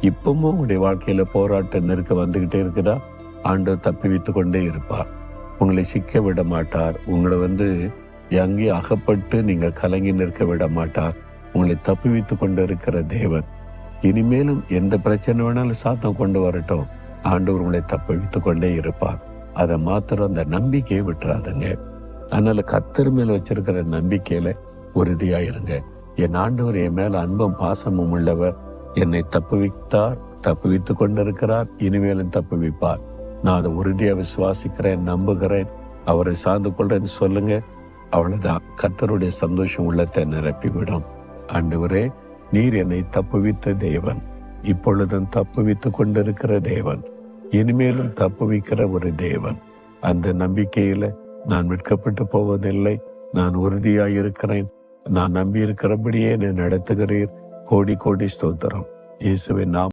இப்பவும் உங்களுடைய வாழ்க்கையில போராட்டம் நெருக்க வந்துகிட்டே இருக்குதா? ஆண்டவர் தப்பி வைத்து கொண்டே இருப்பார். உங்களை சிக்க விட மாட்டார். உங்களை வந்து எங்கே அகப்பட்டு நீங்கள் கலங்கி நிற்க விட மாட்டார். உங்களை தப்பி வைத்து கொண்டு இருக்கிற தேவன். இனிமேலும் எந்த பிரச்சனை வேணாலும் சாத்தம் கொண்டு வரட்டும். ஆண்டவர் உங்களை தப்பி வைத்து கொண்டே இருப்பார். அதை மாத்திரம் அந்த நம்பிக்கையை விட்டுறாதுங்க. அதனால கத்தர் மேல வச்சிருக்கிற நம்பிக்கையில உறுதியாயிருங்க. என் ஆண்டவர் என் மேல அன்பும் பாசமும் உள்ளவர். என்னை தப்புவித்தார் தப்புவித்துக் கொண்டிருக்கிறார் இனிமேலும் தப்புவிப்பார். நான் அதை உறுதியா விசுவாசிக்கிறேன் நம்புகிறேன். அவரை சார்ந்து கொள்றேன்னு சொல்லுங்க. அவ்வளவுதான். கத்தருடைய சந்தோஷம் உள்ளத்தை நிரப்பிவிடும். ஆண்டவரே நீர் என்னை தப்புவித்த தேவன். இப்பொழுதும் தப்புவித்து கொண்டிருக்கிற தேவன். இனிமேலும் தப்புவிக்கிற ஒரு தேவன். அந்த நம்பிக்கையில நான் விற்கப்பட்டு போவதில்லை. நான் உறுதியாயிருக்கிறேன். நான் நம்பி இருக்கிறபடியே என்னை நடத்துகிறீர். கோடி கோடி ஸ்தோத்திரம். இயேசுவின் நாம்